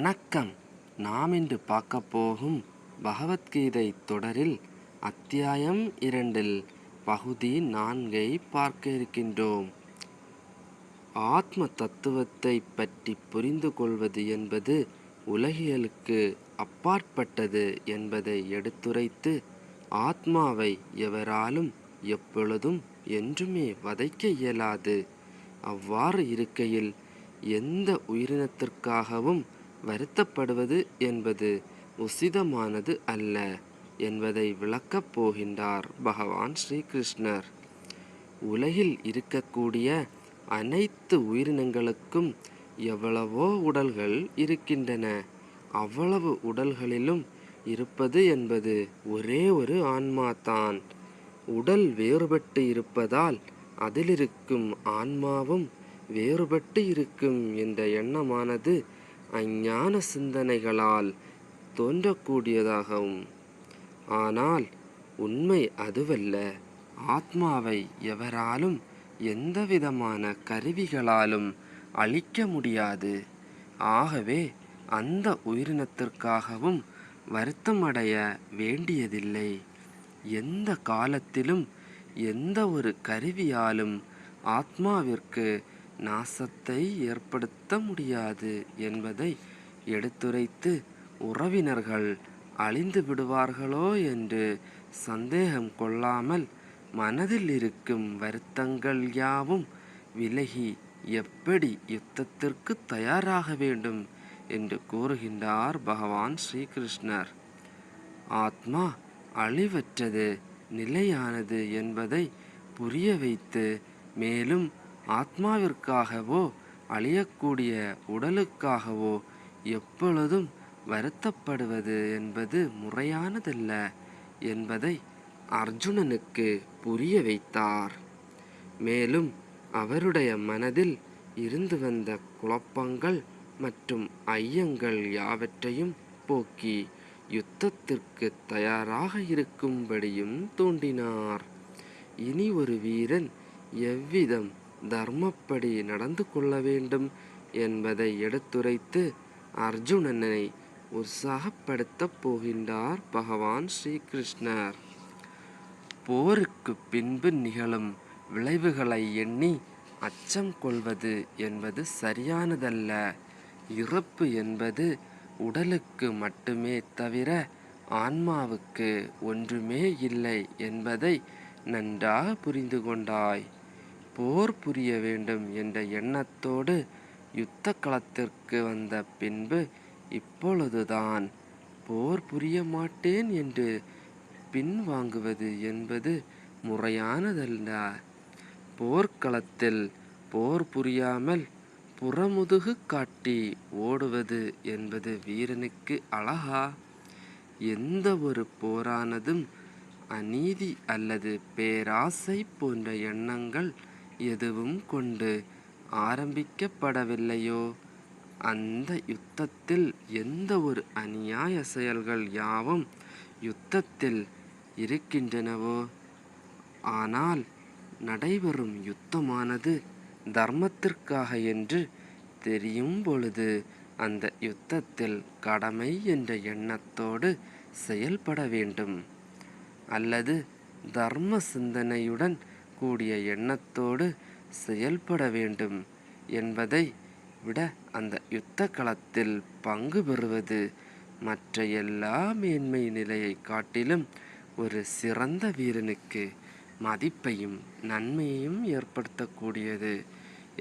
வணக்கம். நாம் இன்று பார்க்க போகும் பகவத்கீதை தொடரில் அத்தியாயம் இரண்டில் பகுதி நான்கை பார்க்க இருக்கின்றோம். ஆத்ம தத்துவத்தை பற்றி புரிந்து கொள்வது என்பது உலகியலுக்கு அப்பாற்பட்டது என்பதை எடுத்துரைத்து ஆத்மாவை எவராலும் எப்பொழுதும் என்றுமே வதைக்க இயலாது. அவ்வாறு இருக்கையில் எந்த உயிரினத்திற்காகவும் வருத்தப்படுவது என்பது உசிதமானது அல்ல என்பதை விளக்கப் போகின்றார் பகவான் ஸ்ரீகிருஷ்ணர். உலகில் இருக்கக்கூடிய அனைத்து உயிரினங்களுக்கும் எவ்வளவோ உடல்கள் இருக்கின்றன. அவ்வளவு உடல்களிலும் இருப்பது என்பது ஒரே ஒரு ஆன்மா தான் உடல் வேறுபட்டு இருப்பதால் அதிலிருக்கும் ஆன்மாவும் வேறுபட்டு இருக்கும் என்ற எண்ணமானது அஞ்ஞான சிந்தனைகளால் தோன்றக்கூடியதாகவும். ஆனால் உண்மை அதுவல்ல. ஆத்மாவை எவராலும் எந்தவிதமான கருவிகளாலும் அழிக்க முடியாது. ஆகவே அந்த உயிரினத்திற்காகவும் வருத்தமடைய வேண்டியதில்லை. எந்த காலத்திலும் எந்த ஒரு கருவியாலும் ஆத்மாவிற்கு நாசத்தை ஏற்படுத்த முடியாது என்பதை எடுத்துரைத்து உறவினர்கள் அழிந்து விடுவார்களோ என்று சந்தேகம் கொள்ளாமல் மனதில் இருக்கும் வருத்தங்கள் யாவும் விலகி எப்படி யுத்தத்திற்கு தயாராக வேண்டும் என்று கூறுகின்றார் பகவான் ஸ்ரீகிருஷ்ணர். ஆத்மா அழிவற்றது நிலையானது என்பதை புரிய வைத்து மேலும் ஆத்மாவிற்காகவோ அழியக்கூடிய உடலுக்காகவோ எப்பொழுதும் வருத்தப்படுவது என்பது முறையானதல்ல என்பதை அர்ஜுனனுக்கு புரிய வைத்தார். மேலும் அவருடைய மனதில் இருந்து வந்த குழப்பங்கள் மற்றும் ஐயங்கள் யாவற்றையும் போக்கி யுத்தத்திற்கு தயாராக இருக்கும்படியும் தூண்டினார். இனி ஒரு வீரன் எவ்விதம் தர்மப்படி நடந்து கொள்ள வேண்டும் என்பதை எடுத்துரைத்து அர்ஜுனனை உற்சாகப்படுத்தப் போகின்றார் பகவான் ஸ்ரீகிருஷ்ணர். போருக்கு பின்பு நிகழும் விளைவுகளை எண்ணி அச்சம் கொள்வது என்பது சரியானதல்ல. இறப்பு என்பது உடலுக்கு மட்டுமே தவிர ஆன்மாவுக்கு ஒன்றுமே இல்லை என்பதை நன்றாக புரிந்து கொண்டாய். போர் புரிய வேண்டும் என்ற எண்ணத்தோடு யுத்த களத்திற்கு வந்த பின்பு இப்பொழுதுதான் போர் புரிய மாட்டேன் என்று பின்வாங்குவது என்பது முறையானதல்ல. போர்க்களத்தில் போர் புரியாமல் புறமுதுகு காட்டி ஓடுவது என்பது வீரனுக்கு அழகா? எந்த ஒரு போரானதும் அநீதி அல்லது பேராசை போன்ற எண்ணங்கள் எதுவும் கொண்டு ஆரம்பிக்கப்படவில்லையோ? அந்த யுத்தத்தில் எந்த ஒரு அநியாய செயல்கள் யாவும் யுத்தத்தில் இருக்கின்றனவோ? ஆனால் நடைபெறும் யுத்தமானது தர்மத்திற்காக என்று தெரியும் பொழுது அந்த யுத்தத்தில் கடமை என்ற எண்ணத்தோடு செயல்பட வேண்டும். அல்லது தர்ம சிந்தனையுடன் கூடிய எண்ணத்தோடு செயல்பட வேண்டும் என்பதை விட அந்த யுத்த களத்தில் பங்கு பெறுவது மற்ற எல்லா மேன்மை நிலையை காட்டிலும் ஒரு சிறந்த வீரனுக்கு மதிப்பையும் நன்மையையும் ஏற்படுத்தக்கூடியது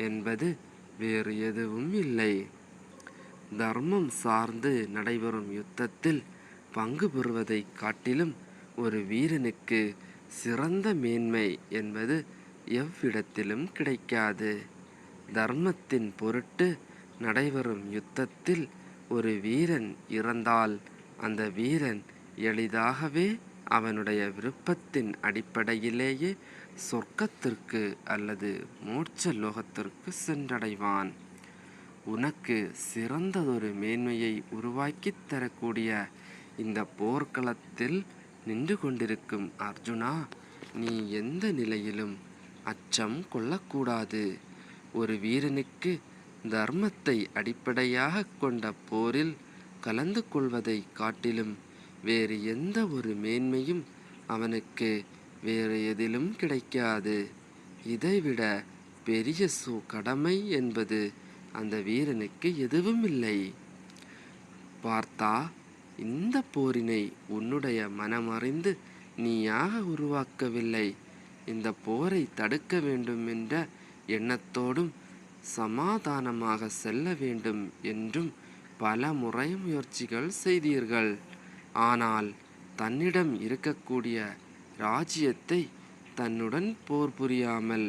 என்பது வேறு எதுவும் இல்லை. தர்மம் சார்ந்து நடைபெறும் யுத்தத்தில் பங்கு பெறுவதை காட்டிலும் ஒரு வீரனுக்கு சிறந்த மேன்மை என்பது எவ்விடத்திலும் கிடைக்காது. தர்மத்தின் பொருட்டு நடைபெறும் யுத்தத்தில் ஒரு வீரன் இறந்தால் அந்த வீரன் எளிதாகவே அவனுடைய விருப்பத்தின் அடிப்படையிலேயே சொர்க்கத்திற்கு அல்லது மோட்ச லோகத்திற்கு சென்றடைவான். உனக்கு சிறந்ததொரு மேன்மையை உருவாக்கித் தரக்கூடிய இந்த போர்க்களத்தில் நின்று கொண்டிருக்கும் அர்ஜுனா நீ எந்த நிலையிலும் அச்சம் கொள்ளக்கூடாது. ஒரு வீரனுக்கு தர்மத்தை அடிப்படையாக கொண்ட போரில் கலந்து கொள்வதை காட்டிலும் வேறு எந்த ஒரு மேன்மையும் அவனுக்கு வேறு எதிலும் கிடைக்காது. இதைவிட பெரிய சு கடமை என்பது அந்த வீரனுக்கு எதுவும் இல்லை பார்த்தா இந்த போரினை உன்னுடைய மனமறிந்து நீயாக உருவாக்கவில்லை. இந்த போரை தடுக்க வேண்டும் என்ற எண்ணத்தோடும் சமாதானமாக செல்ல வேண்டும் என்றும் பல முறை முயற்சிகள் செய்தீர்கள். ஆனால் தன்னிடம் இருக்கக்கூடிய ராஜ்யத்தை தன்னுடன் போர் புரியாமல்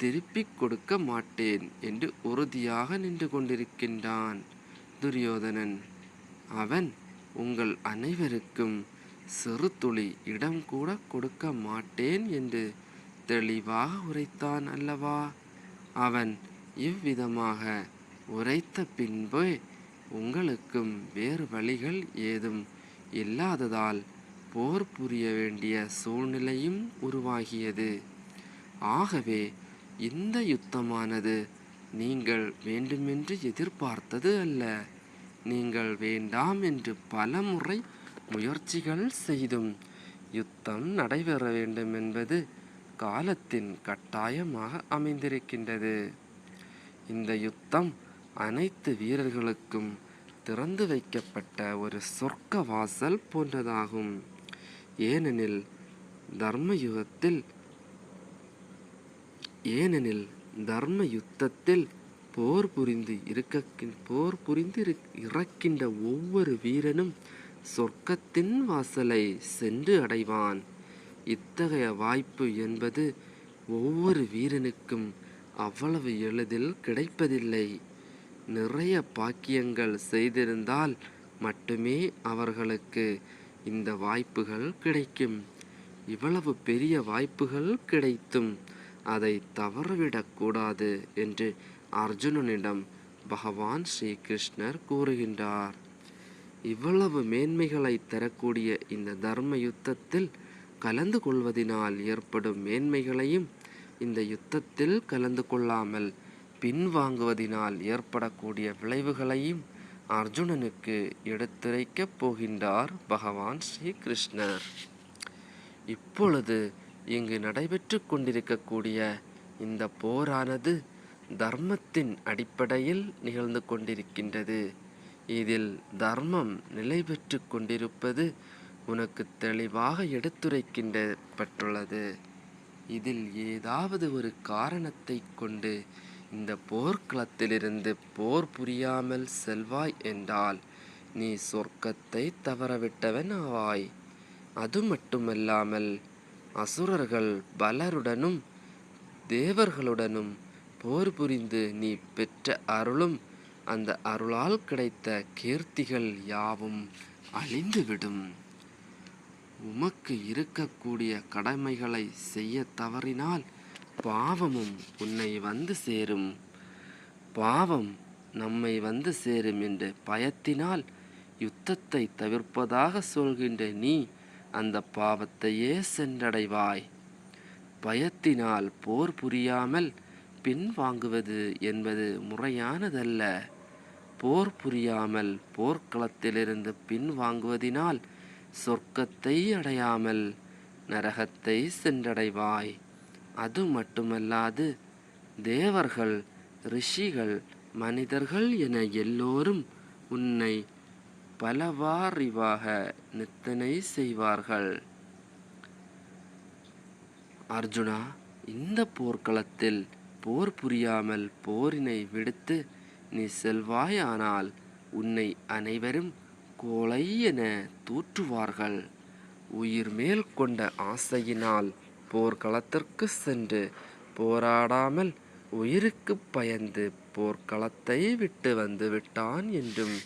திருப்பிக் கொடுக்க மாட்டேன் என்று உறுதியாக நின்று கொண்டிருக்கின்றான் துரியோதனன். அவன் உங்கள் அனைவருக்கும் சிறு துளி இடம் கூட கொடுக்க மாட்டேன் என்று தெளிவாக உரைத்தான் அல்லவா? அவன் இவ்விதமாக உரைத்த பின்பே உங்களுக்கும் வேறு வழிகள் ஏதும் இல்லாததால் போர் புரிய வேண்டிய சூழ்நிலையும் உருவாகியது. ஆகவே இந்த யுத்தமானது நீங்கள் வேண்டுமென்று எதிர்பார்த்தது அல்ல. நீங்கள் வேண்டாம் என்று பலமுறை முயற்சிகள் செய்தும் யுத்தம் நடைபெற வேண்டும் என்பது காலத்தின் கட்டாயமாக அமைந்திருக்கின்றது. இந்த யுத்தம் அனைத்து வீரர்களுக்கும் திறந்து வைக்கப்பட்ட ஒரு சொர்க்க வாசல் போன்றதாகும். ஏனெனில் தர்ம யுகத்தில் ஏனெனில் தர்ம யுத்தத்தில் போர் புரிந்து இருக்க போர் புரிந்து இறக்கின்ற ஒவ்வொரு வீரனும் சொர்க்கத்தின் வாசலை சென்று அடைவான். இத்தகைய வாய்ப்பு என்பது ஒவ்வொரு வீரனுக்கும் அவ்வளவு எளிதில் கிடைப்பதில்லை. நிறைய பாக்கியங்கள் செய்திருந்தால் மட்டுமே அவர்களுக்கு இந்த வாய்ப்புகள் கிடைக்கும். இவ்வளவு பெரிய வாய்ப்புகள் கிடைத்தும் அதை தவறவிடக்கூடாது என்று அர்ஜுனனிடம் பகவான் ஸ்ரீ கிருஷ்ணர் கூறுகின்றார் இவ்வளவு மேன்மைகளை தரக்கூடிய இந்த தர்ம யுத்தத்தில் கலந்து கொள்வதினால் ஏற்படும் மேன்மைகளையும் இந்த யுத்தத்தில் கலந்து கொள்ளாமல் பின்வாங்குவதினால் ஏற்படக்கூடிய விளைவுகளையும் அர்ஜுனனுக்கு எடுத்துரைக்கப் போகின்றார் பகவான் ஸ்ரீ கிருஷ்ணர் இப்பொழுது இங்கு நடைபெற்று கொண்டிருக்கக்கூடிய இந்த போரானது தர்மத்தின் அடிப்படையில் நிகழ்ந்து கொண்டிருக்கின்றது. இதில் தர்மம் நிலை பெற்று கொண்டிருப்பது உனக்கு தெளிவாக எடுத்துரைக்கின்றப்பட்டுள்ளது. இதில் ஏதாவது ஒரு காரணத்தை கொண்டு இந்த போர்க்களத்திலிருந்து போர் புரியாமல் செல்வாய் என்றால் நீ சொர்க்கத்தை தவறவிட்டவன் ஆவாய். அது மட்டுமல்லாமல் அசுரர்கள் பலருடனும் தேவர்களுடனும் போர் புரிந்து நீ பெற்ற அருளும் அந்த அருளால் கிடைத்த கீர்த்திகள் யாவும் அழிந்துவிடும். உமக்கு இருக்கக்கூடிய கடமைகளை செய்ய தவறினால் பாவமும் உன்னை வந்து சேரும். பாவம் நம்மை வந்து சேரும் என்று பயத்தினால் யுத்தத்தை தவிர்ப்பதாக சொல்கின்ற நீ அந்த பாவத்தையே சென்றடைவாய். பயத்தினால் போர் புரியாமல் பின்வாங்குவது என்பது முறையானதல்ல. போர் புரியாமல் போர்க்களத்திலிருந்து பின்வாங்குவதினால் சொர்க்கத்தை அடையாமல் நரகத்தை சென்றடைவாய். அது மட்டுமல்லாது தேவர்கள் ரிஷிகள் மனிதர்கள் என எல்லோரும் உன்னை பலவாரிவாக நித்தனை செய்வார்கள். அர்ஜுனா இந்த போர்க்களத்தில் போர் புரியாமல் போரினை விடுத்து நீ செல்வாயானால் உன்னை அனைவரும் கோலை என தூற்றுவார்கள். உயிர் மேல் கொண்ட ஆசையினால் போர்க்களத்திற்கு சென்று போராடாமல் உயிருக்கு பயந்து போர்க்களத்தை விட்டு வந்து விட்டான் என்றும்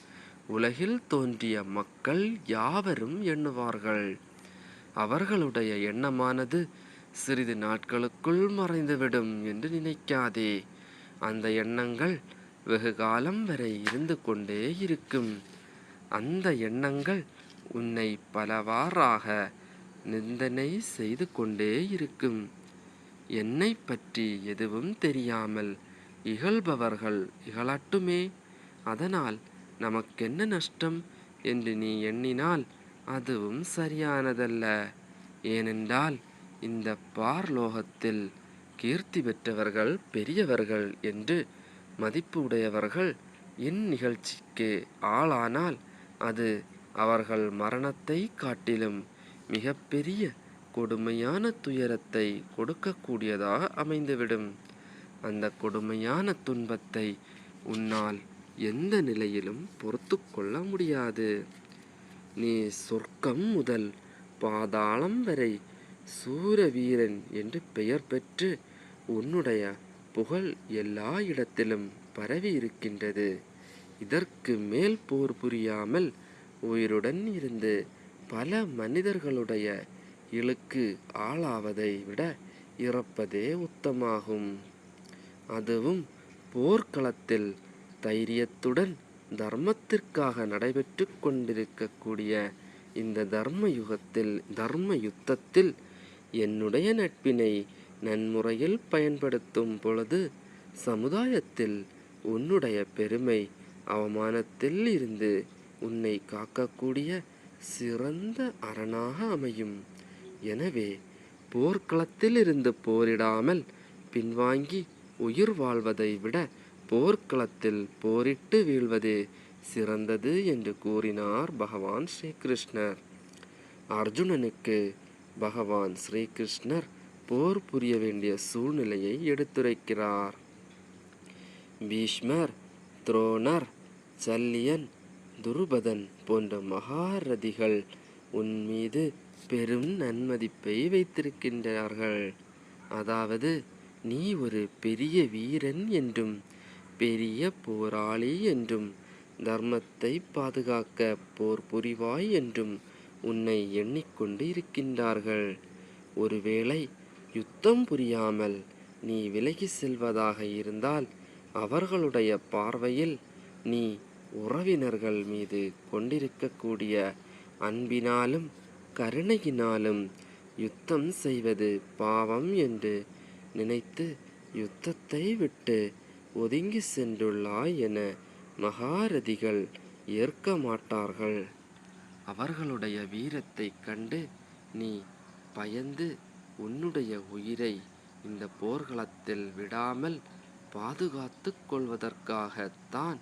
உலகில் தோன்றிய மக்கள் யாவரும் எண்ணுவார்கள். அவர்களுடைய எண்ணமானது சிறிது நாட்களுக்குள் மறைந்துவிடும் என்று நினைக்காதே. அந்த எண்ணங்கள் வெகு காலம் வரை இருந்து கொண்டே இருக்கும். அந்த எண்ணங்கள் உன்னை பலவாறாக நிந்தனை செய்து கொண்டே இருக்கும். என்னை பற்றி எதுவும் தெரியாமல் இகழ்பவர்கள் இகழட்டுமே. அதனால் நமக்கென்ன நஷ்டம் என்று நீ எண்ணினால் அதுவும் சரியானதல்ல. ஏனென்றால் இந்த பார்லோகத்தில் கீர்த்தி பெற்றவர்கள் பெரியவர்கள் என்று மதிப்பு உடையவர்கள் இந்நிகழ்ச்சிக்கு ஆளானால் அது அவர்கள் மரணத்தை காட்டிலும் மிகப்பெரிய கொடுமையான துயரத்தை கொடுக்கக்கூடியதாக அமைந்துவிடும். அந்த கொடுமையான துன்பத்தை உன்னால் எந்த நிலையிலும் பொறுத்து கொள்ள முடியாது. நீ சொர்க்கம் முதல் பாதாளம் வரை சூரவீரன் என்று பெயர் பெற்று உன்னுடைய புகழ் எல்லா இடத்திலும் பரவி இருக்கின்றது. இதற்கு மேல் போர் புரியாமல் உயிருடன் இருந்து பல மனிதர்களுடைய இழுக்கு ஆளாவதை விட இறப்பதே உத்தமாகும். அதுவும் போர்க்களத்தில் தைரியத்துடன் தர்மத்திற்காக நடைபெற்று கொண்டிருக்கக்கூடிய இந்த தர்ம யுகத்தில் தர்ம யுத்தத்தில் என்னுடைய நட்பினை நன்முறையில் பயன்படுத்தும் பொழுது சமுதாயத்தில் உன்னுடைய பெருமை அவமானத்தில் இருந்து உன்னை காக்கக்கூடிய சிறந்த அரணாக அமையும். எனவே போர்க்களத்தில் இருந்து போரிடாமல் பின்வாங்கி உயிர் வாழ்வதை விட போர்க்களத்தில் போரிட்டு வீழ்வதே சிறந்தது என்று கூறினார் பகவான் ஸ்ரீகிருஷ்ணர் அர்ஜுனனுக்கு பகவான் ஸ்ரீகிருஷ்ணர் போர் புரிய வேண்டிய சூழ்நிலையை எடுத்துரைக்கிறார். பீஷ்மர் துரோணர் சல்லியன் துருபதன் போன்ற மகாரதிகள் உன் மீது பெரும் நன்மதிப்பை வைத்திருக்கின்றார்கள். அதாவது நீ ஒரு பெரிய வீரன் என்றும் பெரிய போராளி என்றும் தர்மத்தை பாதுகாக்க போர் புரிவாய் என்றும் உன்னை எண்ணிக்கொண்டு இருக்கின்றார்கள். ஒருவேளை யுத்தம் புரியாமல் நீ விலகி செல்வதாக இருந்தால் அவர்களுடைய பார்வையில் நீ உறவினர்கள் மீது கொண்டிருக்கக்கூடிய அன்பினாலும் கருணையினாலும் யுத்தம் செய்வது பாவம் என்று நினைத்து யுத்தத்தை விட்டு ஒதுங்கி சென்றுள்ளாய் என மகாரதிகள் ஏற்க மாட்டார்கள். அவர்களுடைய வீரத்தை கண்டு நீ பயந்து உன்னுடைய உயிரை இந்த போர்க்களத்தில் விடாமல் பாதுகாத்து கொள்வதற்காகத்தான்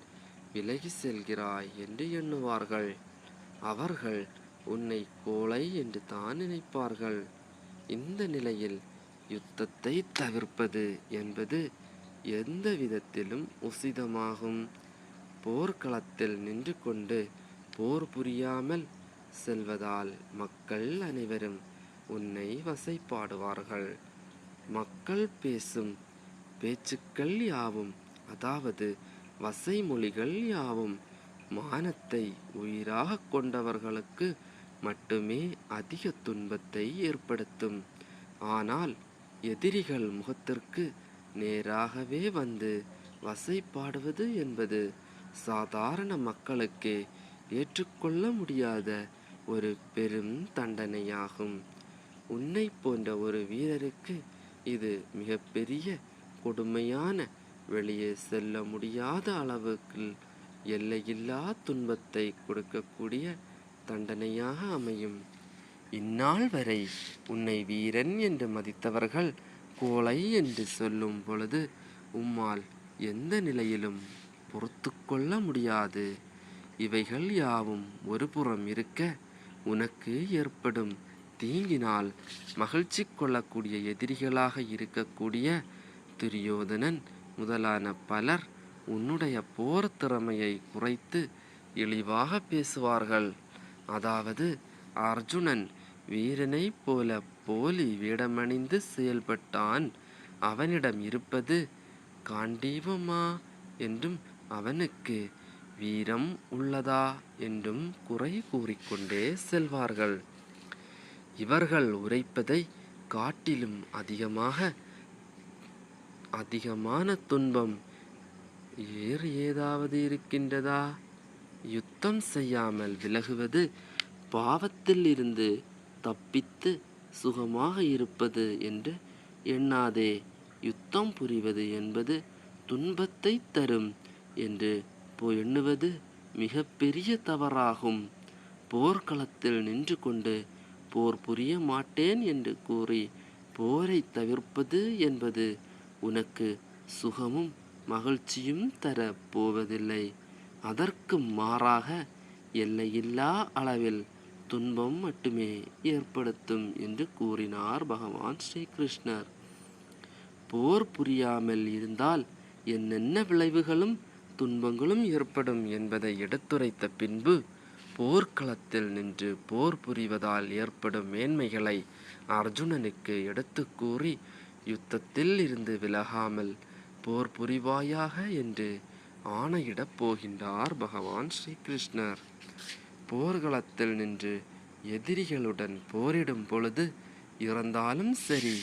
விலகி செல்கிறாய் என்று எண்ணுவார்கள். அவர்கள் உன்னை கோலை என்று தான் நினைப்பார்கள். இந்த நிலையில் யுத்தத்தை தவிர்ப்பது என்பது எந்த விதத்திலும் உசிதமாகும். போர்க்களத்தில் நின்று கொண்டு போர் புரியாமல் செல்வதால் மக்கள் அனைவரும் உன்னை வசைப்பாடுவார்கள். மக்கள் பேசும் பேச்சுக்கள் யாவும் அதாவது வசைமொழிகள் யாவும் மானத்தை உயிராக கொண்டவர்களுக்கு மட்டுமே அதிக துன்பத்தை ஏற்படுத்தும். ஆனால் எதிரிகள் முகத்திற்கு நேராகவே வந்து வசைப்பாடுவது என்பது சாதாரண மக்களுக்கே ஏற்றுக்கொள்ள முடியாத ஒரு பெரும் தண்டனையாகும். உன்னை போன்ற ஒரு வீரருக்கு இது மிகப்பெரிய கொடுமையான வெளியே செல்ல முடியாத அளவுக்கு எல்லையில்லா துன்பத்தை கொடுக்கக்கூடிய தண்டனையாக அமையும். இந்நாள் வரை உன்னை வீரன் என்று மதித்தவர்கள் கோலை என்று சொல்லும் பொழுது உம்மால் எந்த நிலையிலும் பொறுத்து கொள்ள முடியாது. இவைகள் யாவும் ஒரு புறம் இருக்க உனக்கு ஏற்படும் தீங்கினால் மகிழ்ச்சி கொள்ளக்கூடிய எதிரிகளாக இருக்கக்கூடிய துரியோதனன் முதலான பலர் உன்னுடைய போர் திறமையை குறைத்து இழிவாக பேசுவார்கள். அதாவது அர்ஜுனன் வீரனைப் போல போலி வேடமணிந்து செயல்பட்டான். அவனிடம் இருப்பது காண்டீபமா என்றும் அவனுக்கு வீரம் உள்ளதா என்றும் குறை கூறிக்கொண்டே செல்வார்கள். இவர்கள் உரைப்பதை காட்டிலும் அதிகமாக அதிகமான துன்பம் வேறு ஏதாவது இருக்கின்றதா? யுத்தம் செய்யாமல் விலகுவது பாவத்தில் இருந்து தப்பித்து சுகமாக இருப்பது என்று எண்ணாதே. யுத்தம் புரிவது என்பது துன்பத்தை தரும் என்று போ- எண்ணுவது மிக பெரிய தவறாகும். போர்க்களத்தில் நின்று கொண்டு போர் புரிய மாட்டேன் என்று கூறி போரை தவிர்ப்பது என்பது உனக்கு சுகமும் மகிழ்ச்சியும் தர போவதில்லை. அதற்கு மாறாக எல்லையில்லா அளவில் துன்பம் மட்டுமே ஏற்படுத்தும் என்று கூறினார் பகவான் ஸ்ரீகிருஷ்ணர். போர் புரியாமல் இருந்தால் என்னென்ன விளைவுகளும் துன்பங்களும் ஏற்படும் என்பதை எடுத்துரைத்த பின்பு போர்க்களத்தில் நின்று போர் புரிவதால் ஏற்படும் மேன்மைகளை அர்ஜுனனுக்கு எடுத்து கூறி யுத்தத்தில் இருந்து விலகாமல் போர் புரிவாயாக என்று ஆணையிடப் போகின்றார் பகவான் ஸ்ரீகிருஷ்ணர். போர்க்களத்தில் நின்று எதிரிகளுடன் போரிடும் பொழுது இறந்தாலும் சரி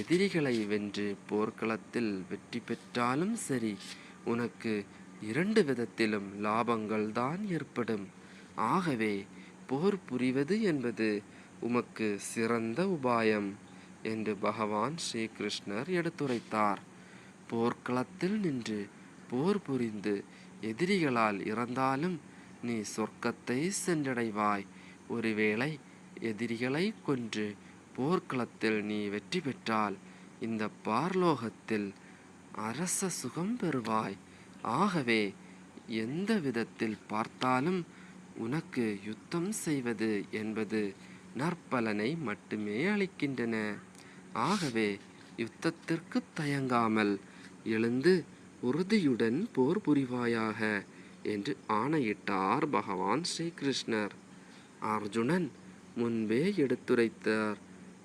எதிரிகளை வென்று போர்க்களத்தில் வெற்றி பெற்றாலும் சரி உனக்கு இரண்டு விதத்திலும் லாபங்கள் தான் ஏற்படும். ஆகவே போர் புரிவது என்பது உமக்கு சிறந்த உபாயம் என்று பகவான் ஸ்ரீகிருஷ்ணர் எடுத்துரைத்தார். போர்க்களத்தில் நின்று போர் புரிந்து எதிரிகளால் இறந்தாலும் நீ சொர்க்கத்தை சென்றடைவாய். ஒருவேளை எதிரிகளை கொன்று போர்க்களத்தில் நீ வெற்றி பெற்றால் இந்த பார்லோகத்தில் அரச சுகம் பெறுவாய். ஆகவே எந்த விதத்தில் பார்த்தாலும் உனக்கு யுத்தம் செய்வது என்பது நற்பலனை மட்டுமே அளிக்கின்றன. ஆகவே யுத்தத்திற்கு தயங்காமல் எழுந்து உறுதியுடன் போர் புரிவாயாக என்று ஆணையிட்டார் பகவான் ஸ்ரீகிருஷ்ணர். அர்ஜுனன் முன்பே எடுத்துரைத்தார்.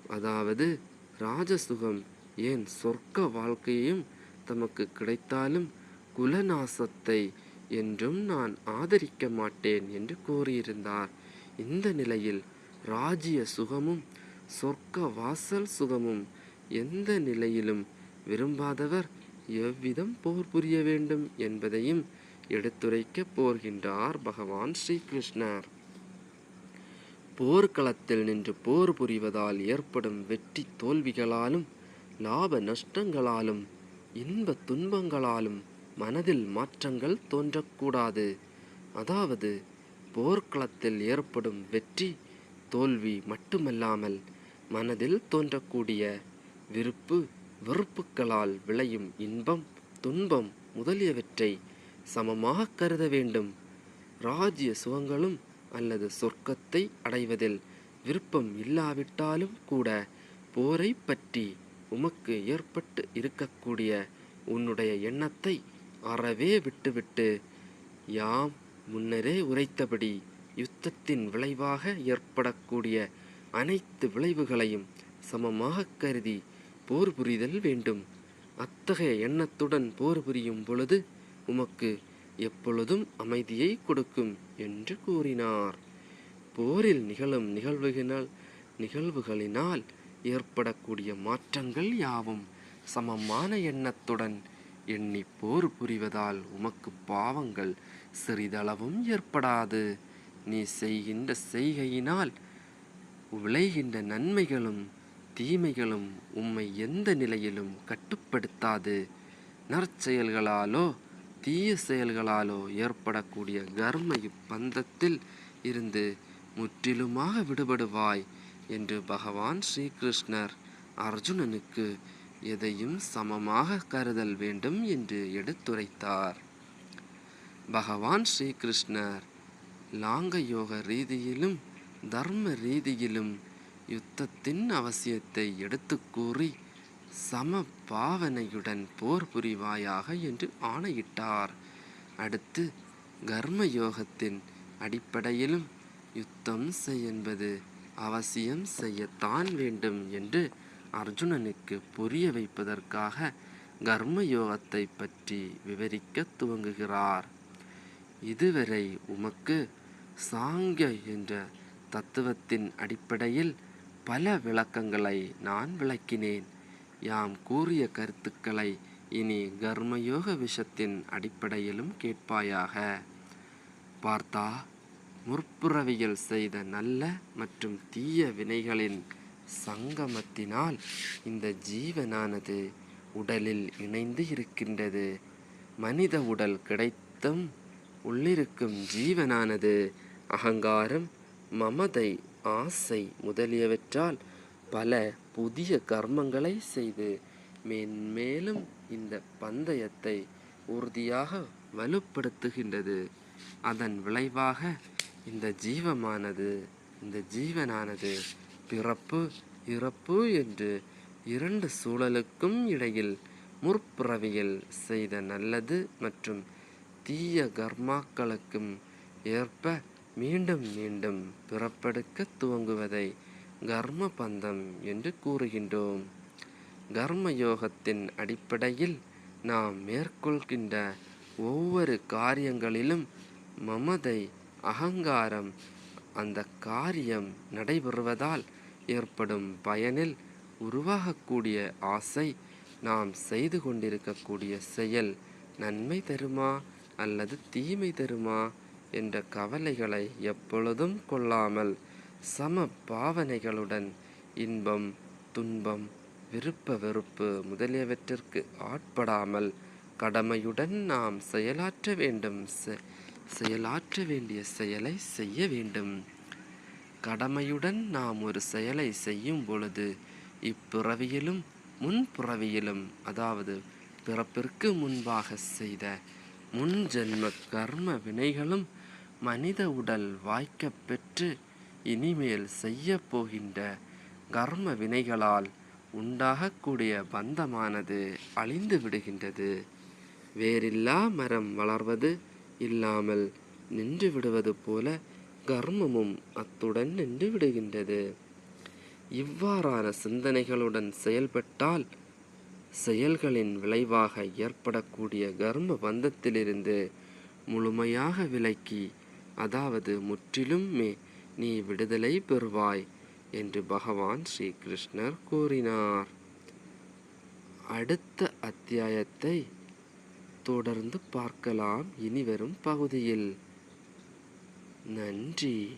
அதாவது ராஜசுகம் ஏன் சொர்க்க வாழ்க்கையும் தமக்கு கிடைத்தாலும் குலநாசத்தை என்றும் நான் ஆதரிக்க மாட்டேன் என்று கூறியிருந்தார். இந்த நிலையில் ராஜ்ய சுகமும் சொர்க்க வாசல் சுகமும் எந்த நிலையிலும் விரும்பாதவர் எவ்விதம் போர் புரிய வேண்டும் என்பதையும் எடுத்துரைக்கப் போகின்றார் பகவான் ஸ்ரீகிருஷ்ணர். போர்க்களத்தில் நின்று போர் புரிவதால் ஏற்படும் வெற்றி தோல்விகளாலும் லாப நஷ்டங்களாலும் இன்ப துன்பங்களாலும் மனதில் மாற்றங்கள் தோன்றக்கூடாது. அதாவது போர்க்களத்தில் ஏற்படும் வெற்றி தோல்வி மட்டுமல்லாமல் மனதில் தோன்றக்கூடிய விருப்பு வெறுப்புகளால் விளையும் இன்பம் துன்பம் முதலியவற்றை சமமாக கருத வேண்டும். ராஜ்ய சுகங்களும் அல்லது சொர்க்கத்தை அடைவதில் விருப்பம் இல்லாவிட்டாலும் கூட போரை பற்றி உமக்கு ஏற்பட்டு இருக்கக்கூடிய உன்னுடைய எண்ணத்தை அறவே விட்டுவிட்டு யாம் முன்னரே உரைத்தபடி யுத்தத்தின் விளைவாக ஏற்படக்கூடிய அனைத்து விளைவுகளையும் சமமாக கருதி போர் புரிதல் வேண்டும். அத்தகைய எண்ணத்துடன் போர் புரியும் பொழுது உமக்கு எப்பொழுதும் அமைதியை கொடுக்கும் என்று கூறினார். போரில் நிகழும் நிகழ்வுகளினால் நிகழ்வுகளினால் ஏற்படக்கூடிய மாற்றங்கள் யாவும் சமமான எண்ணத்துடன் எண்ணி போர் புரிவதால் உமக்கு பாவங்கள் சிறிதளவும் ஏற்படாது. நீ செய்கின்ற செய்கையினால் விளைகின்ற நன்மைகளும் தீமைகளும் உம்மை எந்த நிலையிலும் கட்டுப்படுத்தாது. நற்செயல்களாலோ தீய செயல்களாலோ ஏற்படக்கூடிய கர்ம பந்தத்தில் இருந்து முற்றிலுமாக விடுபடுவாய் என்று பகவான் ஸ்ரீகிருஷ்ணர் அர்ஜுனனுக்கு எதையும் சமமாக கருதல் வேண்டும் என்று எடுத்துரைத்தார். பகவான் ஸ்ரீகிருஷ்ணர் லாங்க யோக ரீதியிலும் தர்ம ரீதியிலும் யுத்தத்தின் அவசியத்தை எடுத்து கூறி சம பாவனையுடன் போர் புரிவாயாக என்று ஆணையிட்டார். அடுத்து கர்ம யோகத்தின் அடிப்படையிலும் யுத்தம் செய் என்பது அவசியம் செய்யத்தான் வேண்டும் என்று அர்ஜுனனுக்கு புரிய வைப்பதற்காக கர்ம யோகத்தை பற்றி விவரிக்க துவங்குகிறார். இதுவரை உமக்கு சாங்கிய என்ற தத்துவத்தின் அடிப்படையில் பல விளக்கங்களை நான் விளக்கினேன். யாம் கூறிய கருத்துக்களை இனி கர்மயோக விஷத்தின் அடிப்படையிலும் கேட்பாயாக. பார்த்தா முற்புறவியல் செய்த நல்ல மற்றும் தீய வினைகளின் சங்கமத்தினால் இந்த ஜீவனானது உடலில் இணைந்து இருக்கின்றது. மனித உடல் கிடைத்தும் உள்ளிருக்கும் ஜீவனானது அகங்காரம் மமதை ஆசை முதலியவற்றால் பல புதிய கர்மங்களை செய்து மேன்மேலும் இந்த பந்தயத்தை உறுதியாக வலுப்படுத்துகின்றது. அதன் விளைவாக இந்த ஜீவமானது இந்த ஜீவனானது பிறப்பு இறப்பு என்று இரண்டு சூழலுக்கும் இடையில் முற்பிறவியில் செய்த நல்லது மற்றும் தீய கர்மாக்களுக்கும் ஏற்ப மீண்டும் மீண்டும் பிறப்பெடுக்க துவங்குவதை கர்ம பந்தம் என்று கூறுகின்றோம். கர்ம யோகத்தின் அடிப்படையில் நாம் மேற்கொள்கின்ற ஒவ்வொரு காரியங்களிலும் மமதை அகங்காரம் அந்த காரியம் நடைபெறுவதால் ஏற்படும் பயனில் உருவாகக்கூடிய ஆசை நாம் செய்து கொண்டிருக்கக்கூடிய செயல் நன்மை தருமா அல்லது தீமை தருமா என்ற கவலைகளை எப்பொழுதும் கொள்ளாமல் சம பாவனைகளுடன் இன்பம் துன்பம் விருப்ப வெறுப்பு முதலியவற்றிற்கு ஆட்படாமல் கடமையுடன் நாம் செயலாற்ற வேண்டும் செ- செயலாற்ற வேண்டிய செயலை செய்ய வேண்டும். கடமையுடன் நாம் ஒரு செயலை செய்யும் பொழுது இப்பிறவியிலும் முன்புறவியிலும் அதாவது பிறப்பிற்கு முன்பாக செய்த முன் ஜென்ம கர்ம வினைகளும் மனித உடல் வாய்க்கப்பெற்று இனிமேல் செய்ய போகின்ற கர்ம வினைகளால் உண்டாகக்கூடிய பந்தமானது அழிந்து விடுகின்றது. வேறில்லா மரம் வளர்வது இல்லாமல் நின்று விடுவது போல கர்மமும் அத்துடன் நின்று விடுகின்றது. இவ்வாறான சிந்தனைகளுடன் செயல்பட்டால் செயல்களின் விளைவாக ஏற்படக்கூடிய கர்ம பந்தத்திலிருந்து முழுமையாக விலக்கி அதாவது முற்றிலுமே நீ விடுதலை பெறுவாய் என்று பகவான் ஸ்ரீ கிருஷ்ணர் கூறினார். அடுத்த அத்தியாயத்தை தொடர்ந்து பார்க்கலாம். இனிவரும் பகுதியில். நன்றி